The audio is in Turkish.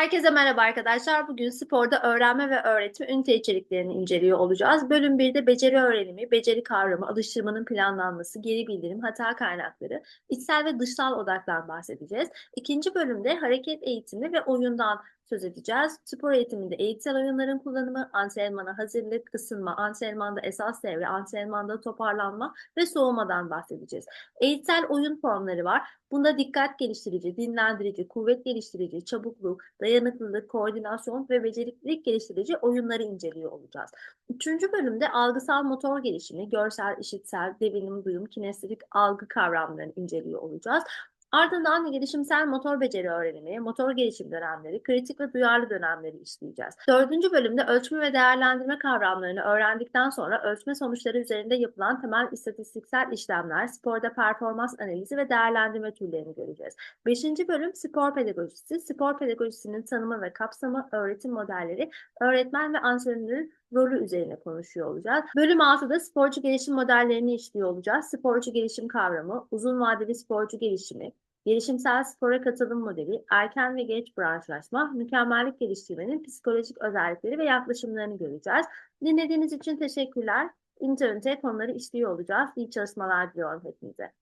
Herkese merhaba arkadaşlar. Bugün sporda öğrenme ve öğretim ünite içeriklerini inceliyor olacağız. Bölüm 1'de beceri öğrenimi, beceri kavramı, alıştırmanın planlanması, geri bildirim, hata kaynakları, içsel ve dışsal odaktan bahsedeceğiz. İkinci bölümde hareket eğitimi ve oyundan söz edeceğiz. Spor eğitiminde eğitsel oyunların kullanımı, antrenmana hazırlık, ısınma, antrenmanda esas devre, antrenmanda toparlanma ve soğumadan bahsedeceğiz. Eğitsel oyun formları var. Bunda dikkat geliştirici, dinlendirici, kuvvet geliştirici, çabukluk, dayanıklılık, koordinasyon ve beceriklilik geliştirici oyunları inceliyor olacağız. Üçüncü bölümde algısal motor gelişimi, görsel, işitsel, devinim, duyum, kinestetik algı kavramlarını inceliyor olacağız. Ardından gelişimsel motor beceri öğrenimi, motor gelişim dönemleri, kritik ve duyarlı dönemleri işleyeceğiz. Dördüncü bölümde ölçme ve değerlendirme kavramlarını öğrendikten sonra ölçme sonuçları üzerinde yapılan temel istatistiksel işlemler, sporda performans analizi ve değerlendirme türlerini göreceğiz. Beşinci bölüm spor pedagojisi, spor pedagojisinin tanımı ve kapsamı, öğretim modelleri, öğretmen ve antrenörün rolü üzerine konuşuyor olacağız. Bölüm 6'da sporcu gelişim modellerini işliyor olacağız. Sporcu gelişim kavramı, uzun vadeli sporcu gelişimi, gelişimsel spora katılım modeli, erken ve geç branşlaşma, mükemmellik geliştirmenin psikolojik özellikleri ve yaklaşımlarını göreceğiz. Dinlediğiniz için teşekkürler. İnternete konuları işliyor olacağız. İyi çalışmalar diliyorum hepinize.